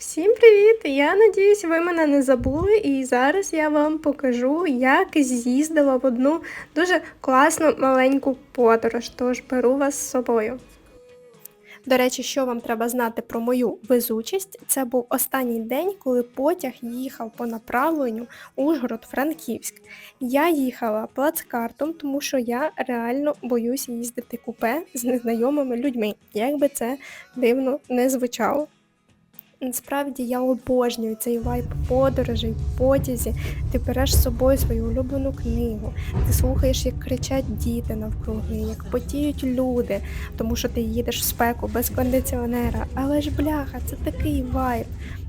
Всім привіт! Я надіюсь, ви мене не забули, і зараз я вам покажу, як з'їздила в одну дуже класну маленьку подорож. Тож беру вас з собою. До речі, що вам треба знати про мою везучість? Це був останній день, коли потяг їхав по направленню Ужгород-Франківськ. Я їхала плацкартом, тому що я реально боюся їздити купе з незнайомими людьми, як би це дивно не звучало. Насправді я обожнюю цей вайб подорожей потязі. Ти береш з собою свою улюблену книгу, ти слухаєш, як кричать діти навкруги, як потіють люди, тому що ти їдеш в спеку без кондиціонера. Але ж бляха, це такий вайб.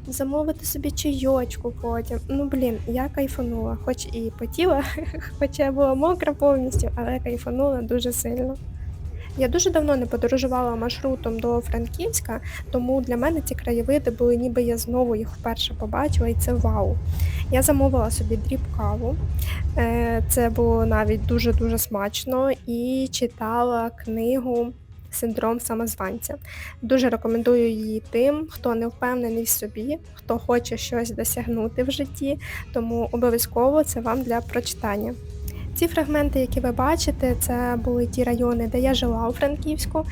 Замовити собі чайочку потім. Ну блін, я кайфанула, хоч і потіла, хоча я була мокра повністю, але кайфанула дуже сильно. Я дуже давно не подорожувала маршрутом до Франківська, тому для мене ці краєвиди були ніби я знову їх вперше побачила, і це вау. Я замовила собі дріб каву. Е, Це було навіть дуже-дуже смачно і читала книгу Синдром самозванця. Дуже рекомендую її тим, хто не впевнений в собі, хто хоче щось досягнути в житті, тому обов'язково це вам для прочитання. Ці фрагменти, які ви бачите, це були ті райони, де я жила у Франківську.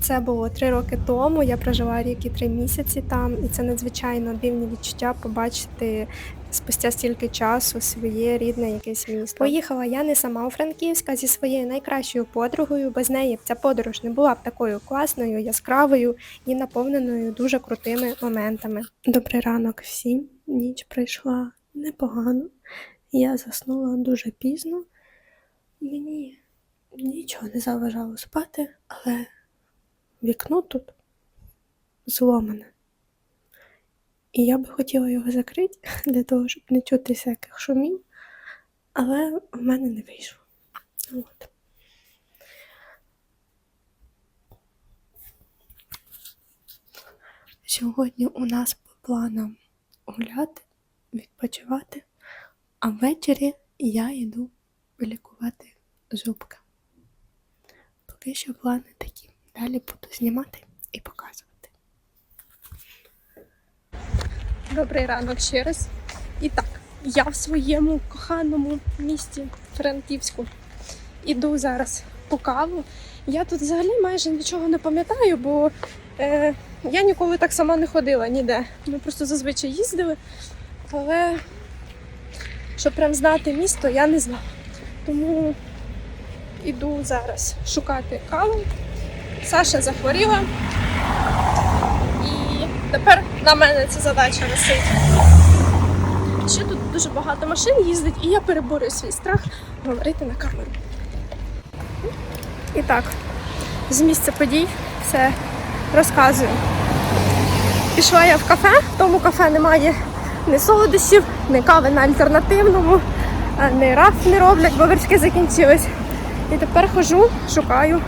Це було три роки тому. Я прожила рік і три місяці там, і це надзвичайно дивні відчуття побачити спустя стільки часу своє рідне якесь місто. Поїхала я не сама у Франківськ, а зі своєю найкращою подругою. Без неї ця подорож не була б такою класною, яскравою і наповненою дуже крутими моментами. Добрий ранок всім. Ніч пройшла непогано. Я заснула дуже пізно. Мені нічого не заважало спати, але вікно тут зломане. І я би хотіла його закрити для того, щоб не чути всяких шумів, але в мене не вийшло. От. Сьогодні у нас по планам гуляти, відпочивати, а ввечері я йду лікувати зубки. Поки що плани такі. Далі буду знімати і показувати. Добрий ранок ще раз. І так, я в своєму коханому місті Франківську іду зараз по каву. Я тут взагалі майже нічого не пам'ятаю, бо е, я ніколи так сама не ходила ніде. Ми просто зазвичай їздили, але щоб прям знати місто, я не знала. Тому іду зараз шукати каву. Саша захворіла. І тепер на мене ця задача висить. Ще тут дуже багато машин їздить, і я переборюю свій страх говорити на камеру. І так, з місця подій все розказую. Пішла я в кафе, в тому кафе немає ні солодощів, ні кави на альтернативному, ні раф не роблять, бо вершки закінчились. І тепер хожу, шукаю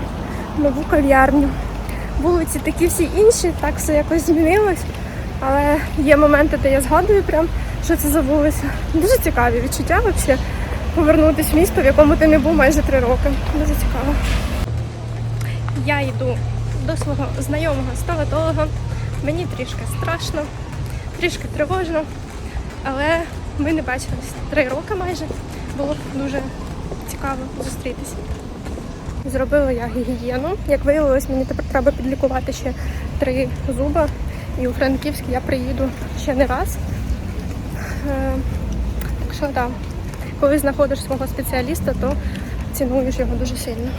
нову кав'ярню. Вулиці такі всі інші, так все якось змінилось. Але є моменти, де я згадую прям, що це за вулиця. Дуже цікаві відчуття взагалі повернутися в місто, в якому ти не був майже три роки. Дуже цікаво. Я йду до свого знайомого стоматолога. Мені трішки страшно, трішки тривожно, але ми не бачились три роки майже. Було дуже цікаво зустрітися. Зробила я гігієну. Як виявилось, мені тепер треба підлікувати ще три зуба. І у Франківськ я приїду ще не раз. Е, Так що так, коли знаходиш свого спеціаліста, то цінуєш його дуже сильно.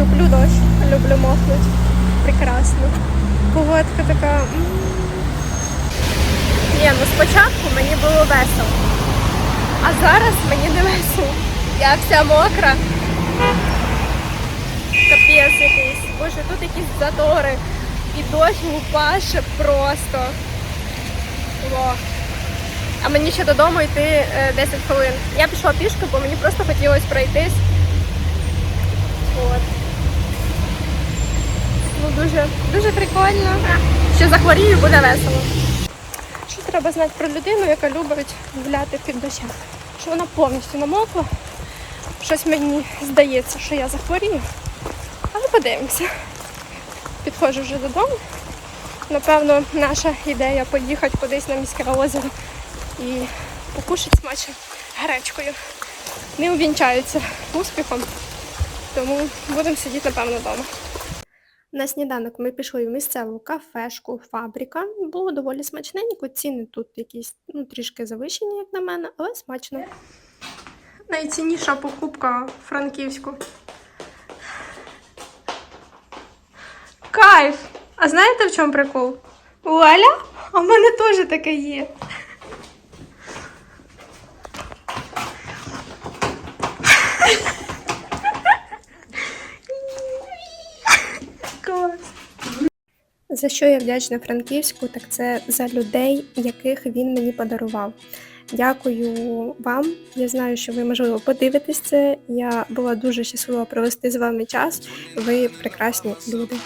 Люблю дощ, люблю мокнуть. Прекрасно. Погодка така. Ні, ну спочатку мені було весело. А зараз мені не весело. Я вся мокра. Капець якийсь. Боже, тут якісь затори. І дощ лупаше просто. О. А мені ще додому йти е, 10 хвилин. Я пішла пішки, бо мені просто хотілося пройтись. От. Ну дуже, дуже прикольно. Ще захворію, буде весело. Що треба знати про людину, яка любить гуляти під дощем? Що вона повністю намокла. Щось мені здається, що я захворію. Але подивимося. Підходжу вже додому. напевно, наша ідея поїхати кудись на міське озеро і покушати смачно гречкою. Не увінчається успіхом, тому будемо сидіти, напевно, вдома. На сніданок ми пішли в місцеву кафешку Фабрика. Було доволі смачненько. Ціни тут якісь ну, трішки завищені, як на мене, але смачно. Найцінніша покупка Франківську. Кайф! А знаєте в чому прикол? Вуаля? А в мене теж таке є. За що я вдячна Франківську, так це за людей, яких він мені подарував. Дякую вам. Я знаю, що ви можливо подивитесь це. Я була дуже щаслива провести з вами час. Ви прекрасні люди.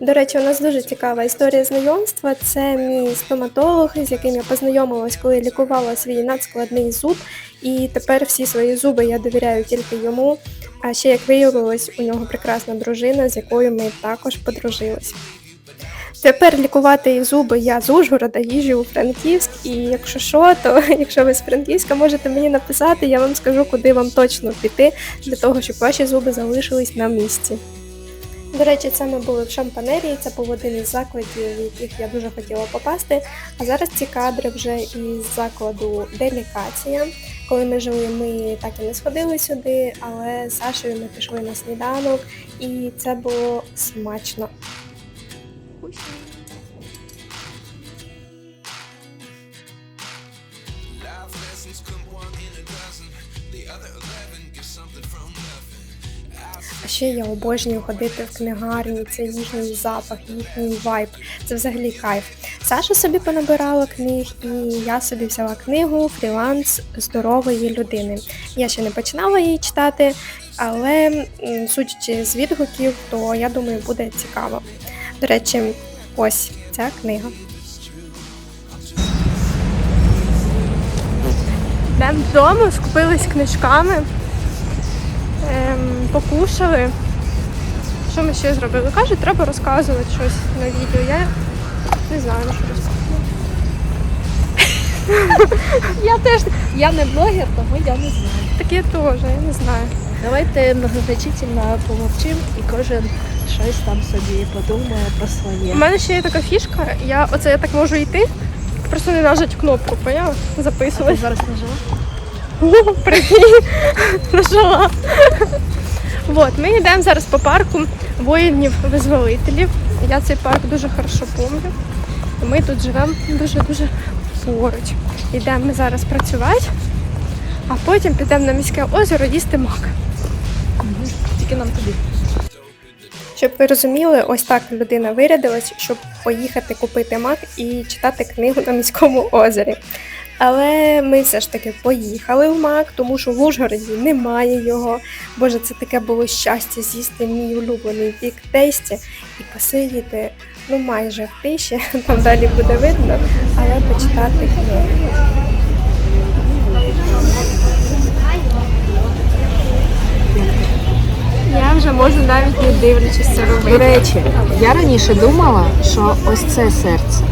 До речі, у нас дуже цікава історія знайомства. Це мій стоматолог, з яким я познайомилась, коли лікувала свій надскладний зуб. І тепер всі свої зуби я довіряю тільки йому. А ще як виявилось, у нього прекрасна дружина, з якою ми також подружились. Тепер лікувати зуби я з Ужгорода їжджу у Франківськ, і якщо що, то якщо ви з Франківська можете мені написати, я вам скажу, куди вам точно піти, для того, щоб ваші зуби залишились на місці. До речі, це ми були в Шампанерії, це був один із закладів, в яких я дуже хотіла попасти. А зараз ці кадри вже із закладу Делікація. Коли ми жили, ми так і не сходили сюди, але з Сашею ми пішли на сніданок, і це було смачно. Ще я обожнюю ходити в книгарні, це їхній запах, їхній вайб. Це взагалі кайф. Саша собі понабирала книг, і я собі взяла книгу Фріланс здорової людини. Я ще не починала її читати, але судячи з відгуків, то я думаю, буде цікаво. До речі, ось ця книга. Йдемо вдома, скупились книжками, ем, покушали. Що ми ще зробили? Кажуть, треба розказувати щось на відео. Я не знаю, на що розказувати. Я теж я не блогер, тому я не знаю. Так я теж, я не знаю. Давайте многозначительно помовчимо і кожен щось там собі подумає про своє. У мене ще є така фішка, я оце я так можу йти, просто не нажать кнопку, поняла? Ти Записувати. зараз нажала? О, прикинь, нажала. Вот, ми йдемо зараз по парку воїнів-визволителів. Я цей парк дуже хорошо пам'ятаю. Ми тут живемо дуже-дуже поруч. Йдемо ми зараз працювати, а потім підемо на міське озеро їсти мак. Тільки нам туди. Щоб ви розуміли, ось так людина вирядилась, щоб поїхати купити мак і читати книгу на міському озері. Але ми все ж таки поїхали в мак, тому що в Ужгороді немає його. Боже, це таке було щастя з'їсти мій улюблений бік тесті і посидіти ну майже в тиші, там далі буде видно, але почитати книгу. Я вже можу навіть не дивлячись це робити. До речі, я раніше думала, що ось це серце.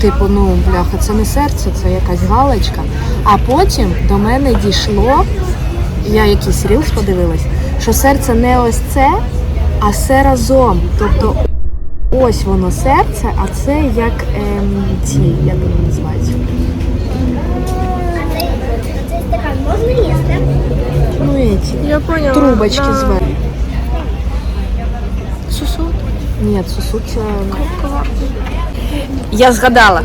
Типу, ну, бляха, це не серце, це якась галочка. А потім до мене дійшло, я якийсь рілс подивилась, що серце не ось це, а все разом. Тобто ось воно серце, а це як ем, ці, як вони називаються. Ну, ці Я поняла. трубочки да. зверху. Сусуд. Ні, сусуд це. Я згадала.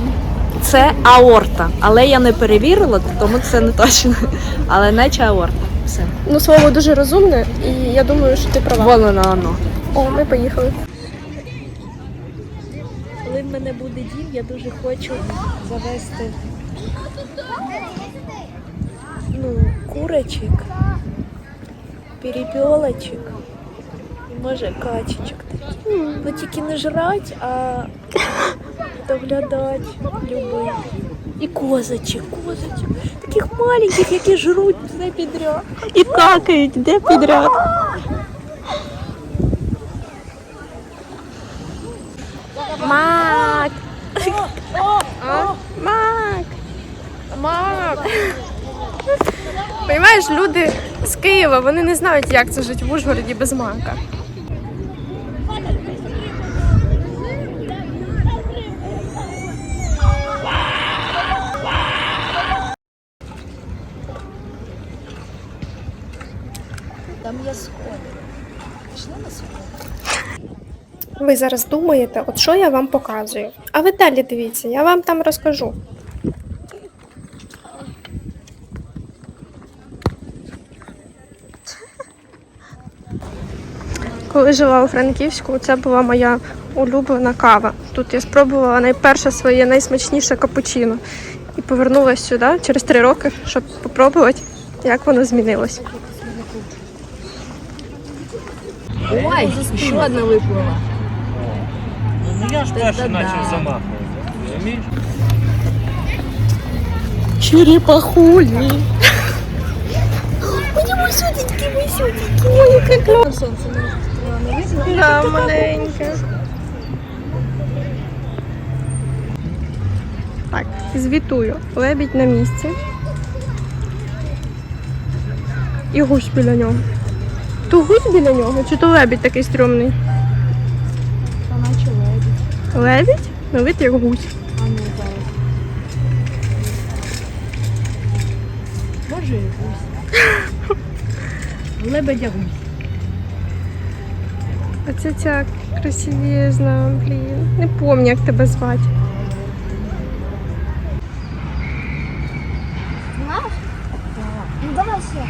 Це аорта, але я не перевірила, тому це не точно. Але наче аорта. Все. Ну, слово дуже розумне, і я думаю, що ти права. Вон воно воно. О, ми поїхали. Коли в мене буде дім, я дуже хочу завести ну, курочок, перепілочок може качечок. Бо ну, тільки не жрать, а доглядати любим. І козочок, козочок. Таких маленьких, які жруть все підряд. І какають, де підряд. Мак! Мак! Мак! Понимаєш, люди з Києва вони не знають, як це жити в Ужгороді без манка. Ви зараз думаєте, от що я вам показую. А ви далі дивіться, я вам там розкажу. Коли жила у Франківську, це була моя улюблена кава. Тут я спробувала найперше своє найсмачніше капучино і повернулася сюди через три роки, щоб спробувати, як воно змінилось. Ой, ще одна виплила. Ну я ж перший почав замахувати. Розумієш? Черепахулі. Да, маленьке. Так, звітую. Лебідь на місці. І гусь біля нього. То гусь біля нього, чи то лебідь такий стрьомний? Лебідь. Ну вид як гусь. А ну зараз. Боже, гусь. Лебедя гусь. А це ця красивізна, блін. Не пам'ятаю, як тебе звати. Знаешь? Ну давай ще.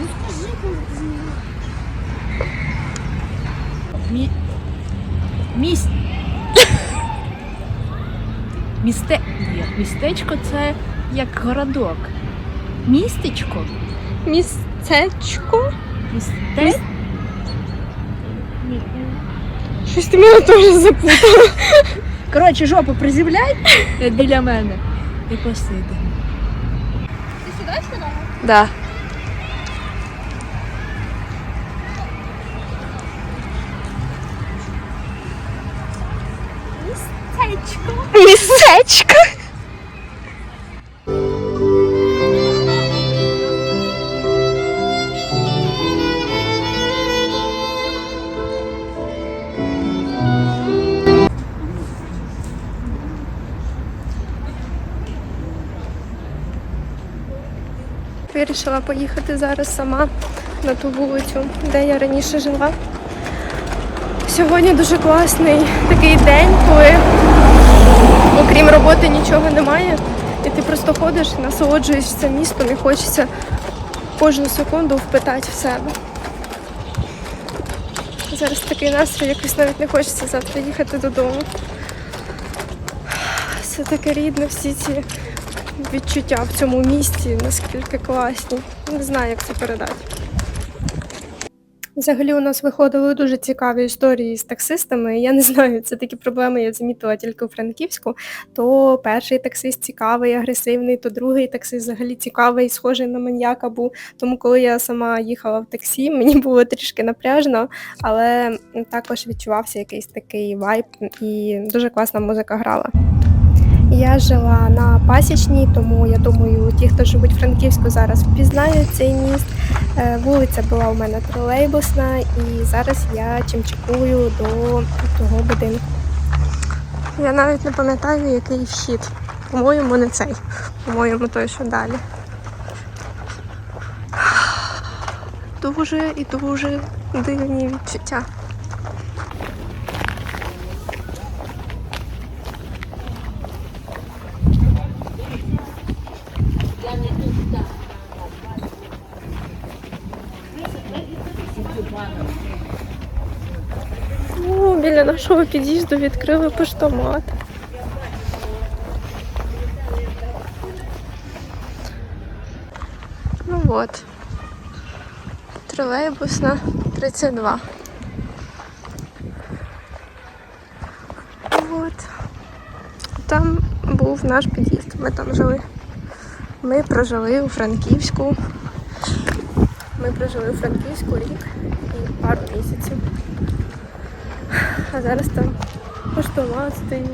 Ну скажи, коли ти знаєш. Міс... Місте... Ні, містечко це як городок. Містечко? Містечко? Місте... Щось ти мене теж запутала. Коротше, жопу приземляй біля мене і посиди. Ти сюди сказала? Да. Містечко? Вирішила поїхати зараз сама на ту вулицю, де я раніше жила. Сьогодні дуже класний такий день, коли окрім роботи нічого немає, і ти просто ходиш, насолоджуєшся містом і хочеться кожну секунду впитати в себе. Зараз такий настрій, якось навіть не хочеться завтра їхати додому. Все таке рідне, всі ці відчуття в цьому місті, наскільки класні. Не знаю, як це передати. Взагалі у нас виходили дуже цікаві історії з таксистами. Я не знаю, це такі проблеми я замітила тільки у Франківську. То перший таксист цікавий, агресивний, то другий таксист взагалі цікавий, схожий на маньяка був. Тому коли я сама їхала в таксі, мені було трішки напряжно, але також відчувався якийсь такий вайб, і дуже класна музика грала. Я жила на пасічній, тому я думаю, ті, хто живуть в Франківську, зараз впізнають цей міст. Е, Вулиця була у мене тролейбусна, і зараз я чимчикую до того будинку. Я навіть не пам'ятаю, який вхід. По-моєму, не цей. По-моєму, той, що далі. Дуже і дуже дивні відчуття. О, біля нашого під'їзду відкрили поштомат. Ну от. Тролейбусна 32. От. Там був наш під'їзд. Ми там жили. Ми прожили у Франківську. Ми прожили у Франківську рік і пару місяців. А зараз там стоїть.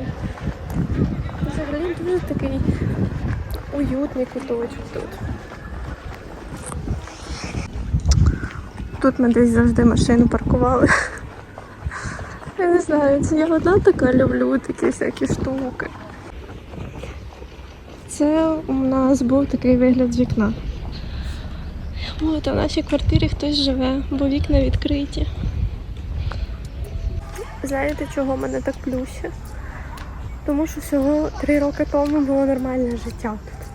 Взагалі дуже такий уютний куточок тут. тут ми десь завжди машину паркували. Я не знаю, це я одна така люблю такі всякі штуки. Це у нас був такий вигляд з вікна. От, а в нашій квартирі хтось живе, бо вікна відкриті. Знаєте, чого мене так плюще? Тому що всього три роки тому було нормальне життя тут.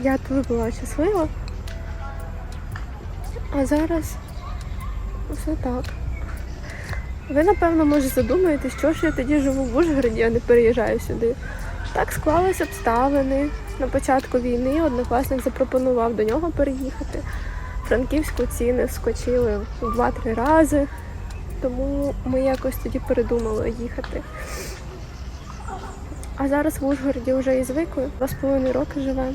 Я тут була щаслива. А зараз все так. Ви, напевно, може задумаєтесь, що ж я тоді живу в Ужгороді, а не переїжджаю сюди. Так склались обставини. На початку війни однокласник запропонував до нього переїхати. Франківську ціни вскочили в 2-3 рази, тому ми якось тоді передумали їхати. А зараз в Ужгороді вже і звикли. Два з половиною роки живемо.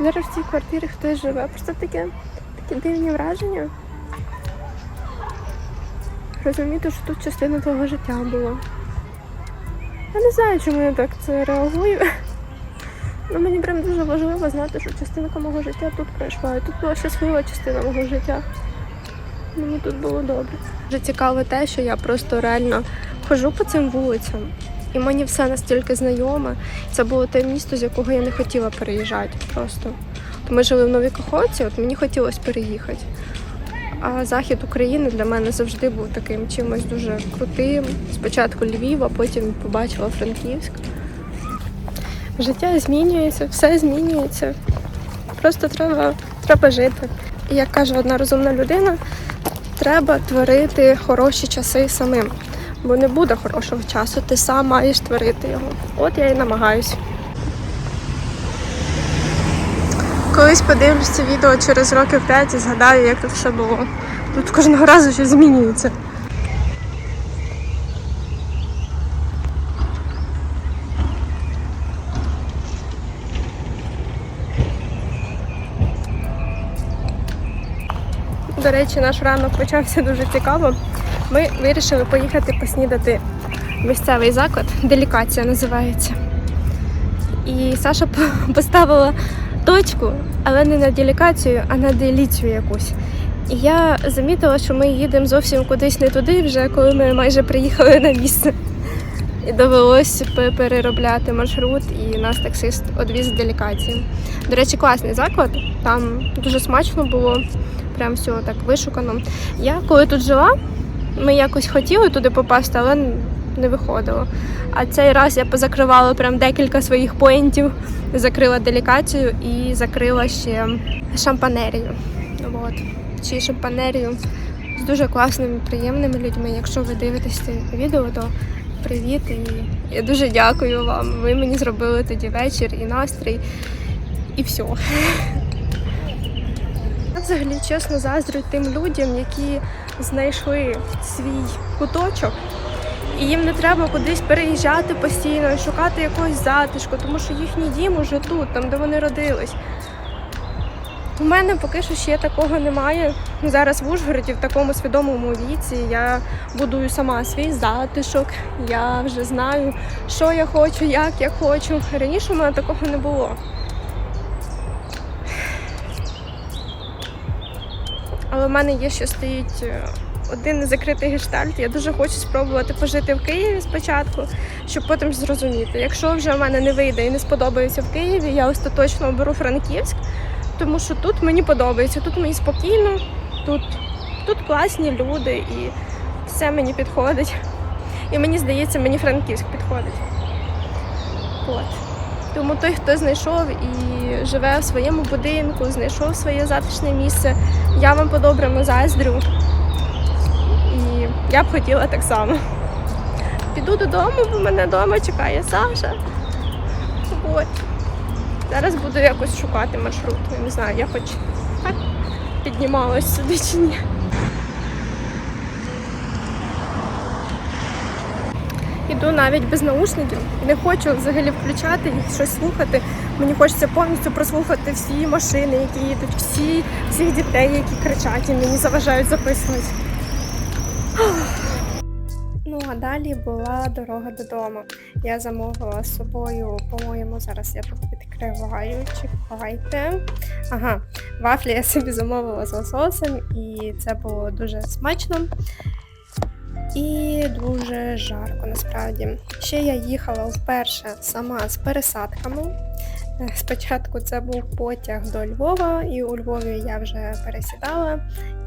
Зараз в цій квартирі хтось живе. Просто таке, такі дивні враження. Розуміти, що тут частина твого життя була. Я не знаю, чому я так це реагую. Ну, мені прям дуже важливо знати, що частинка мого життя тут пройшла. І тут була щаслива частина мого життя. Мені тут було добре. Дуже цікаво те, що я просто реально хожу по цим вулицям, і мені все настільки знайоме. Це було те місто, з якого я не хотіла переїжджати просто. Ми жили в Новій Каховці, от мені хотілося переїхати. А захід України для мене завжди був таким чимось дуже крутим. Спочатку Львів, а потім побачила Франківськ. Життя змінюється, все змінюється. Просто треба, треба жити. І як каже одна розумна людина, треба творити хороші часи самим. Бо не буде хорошого часу, ти сам маєш творити його. От я і намагаюся. Колись подивлюсь це відео через років 5 і згадаю, як тут все було. Тут кожного разу щось змінюється. Речі, наш ранок почався дуже цікаво. Ми вирішили поїхати поснідати місцевий заклад. Делікація називається. І Саша поставила точку, але не на делікацію, а на деліцію якусь. І я замітила, що ми їдемо зовсім кудись не туди, вже коли ми майже приїхали на місце. І довелось переробляти маршрут, і нас таксист одвіз в делікацію. До речі, класний заклад, там дуже смачно було, прям все так вишукано. Я коли тут жила, ми якось хотіли туди попасти, але не виходило. А цей раз я позакривала прям декілька своїх поінтів, закрила делікацію і закрила ще шампанерію. От. Чи шампанерію з дуже класними, приємними людьми. Якщо ви дивитесь це відео, то привіт і я дуже дякую вам. Ви мені зробили тоді вечір і настрій, і все. Взагалі чесно заздрю тим людям, які знайшли свій куточок, і їм не треба кудись переїжджати постійно шукати якогось затишку, тому що їхній дім уже тут, там де вони родились. У мене поки що ще такого немає. Зараз в Ужгороді в такому свідомому віці я будую сама свій затишок. Я вже знаю, що я хочу, як я хочу. Раніше у мене такого не було. Але в мене є ще стоїть е, один незакритий гештальт. Я дуже хочу спробувати пожити в Києві спочатку, щоб потім зрозуміти. Якщо вже в мене не вийде і не сподобається в Києві, я остаточно оберу Франківськ, тому що тут мені подобається, тут мені спокійно, тут, тут класні люди і все мені підходить. І мені здається, мені Франківськ підходить. От. Тому той, хто знайшов і живе в своєму будинку, знайшов своє затишне місце, я вам по-доброму заздрю. І я б хотіла так само. Піду додому, бо мене вдома чекає Саша. От. Зараз буду якось шукати маршрут. Я не знаю, я хоч так піднімалась сюди чи ні. Іду навіть без наушників. Не хочу взагалі включати їх, щось слухати. Мені хочеться повністю прослухати всі машини, які їдуть, всі, всіх дітей, які кричать і мені заважають записувати. Ну а далі була дорога додому. Я замовила з собою, по-моєму, зараз я тут відкриваю. Чекайте. Ага, вафлі я собі замовила з лососем, і це було дуже смачно. І дуже жарко насправді. Ще я їхала вперше сама з пересадками. Е, Спочатку це був потяг до Львова, і у Львові я вже пересідала,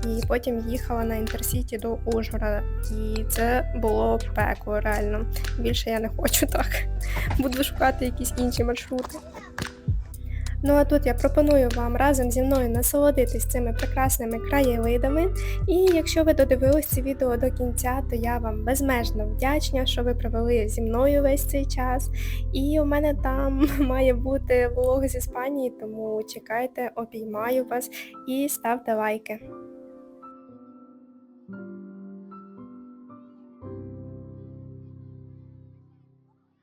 і потім їхала на інтерсіті до Ужгорода. І це було пекло, реально. Більше я не хочу так. Буду шукати якісь інші маршрути. Ну а тут я пропоную вам разом зі мною насолодитись цими прекрасними краєвидами. І якщо ви додивились це відео до кінця, то я вам безмежно вдячна, що ви провели зі мною весь цей час. І у мене там має бути влог з Іспанії, тому чекайте, обіймаю вас і ставте лайки.